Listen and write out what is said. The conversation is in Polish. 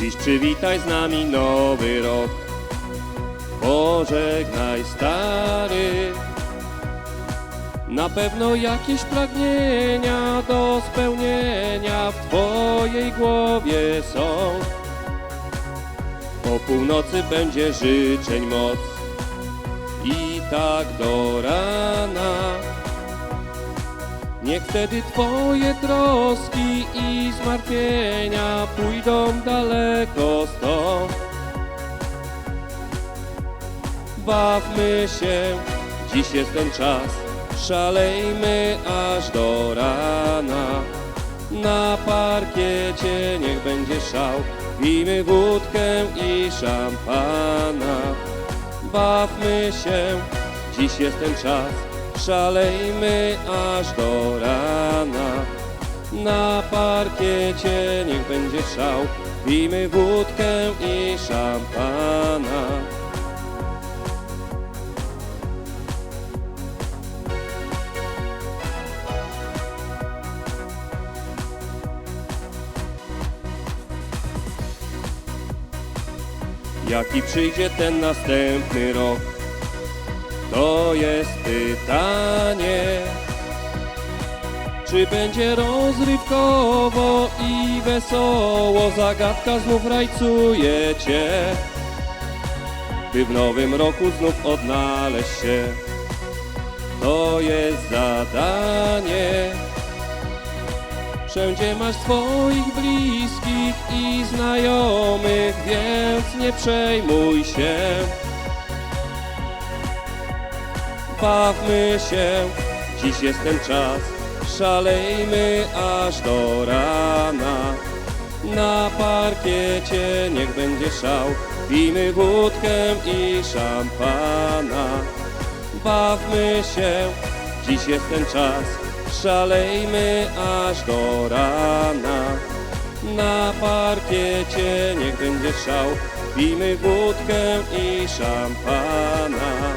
Dziś przywitaj z nami nowy rok. Pożegnaj stary. Na pewno jakieś pragnienia do spełnienia w Twojej głowie są. Po północy będzie życzeń moc i tak do rana. Niech wtedy Twoje troski i zmartwienia pójdą daleko stąd. Bawmy się, dziś jest ten czas, szalejmy aż do rana. Na parkiecie niech będzie szał, pijmy wódkę i szampana. Bawmy się, dziś jest ten czas, szalejmy aż do rana. Na parkiecie niech będzie szał, pijmy wódkę i szampana. Jaki przyjdzie ten następny rok? To jest pytanie. Czy będzie rozrywkowo i wesoło? Zagadka znów rajcuje cię. By w nowym roku znów odnaleźć się. To jest zadanie. Wszędzie masz swoich bliskich i znajomych, więc nie przejmuj się. Bawmy się, dziś jest ten czas, szalejmy aż do rana. Na parkiecie niech będzie szał, pijmy wódkę i szampana. Bawmy się, dziś jest ten czas, szalejmy aż do rana. Na parkiecie niech będzie szał, pijmy wódkę i szampana.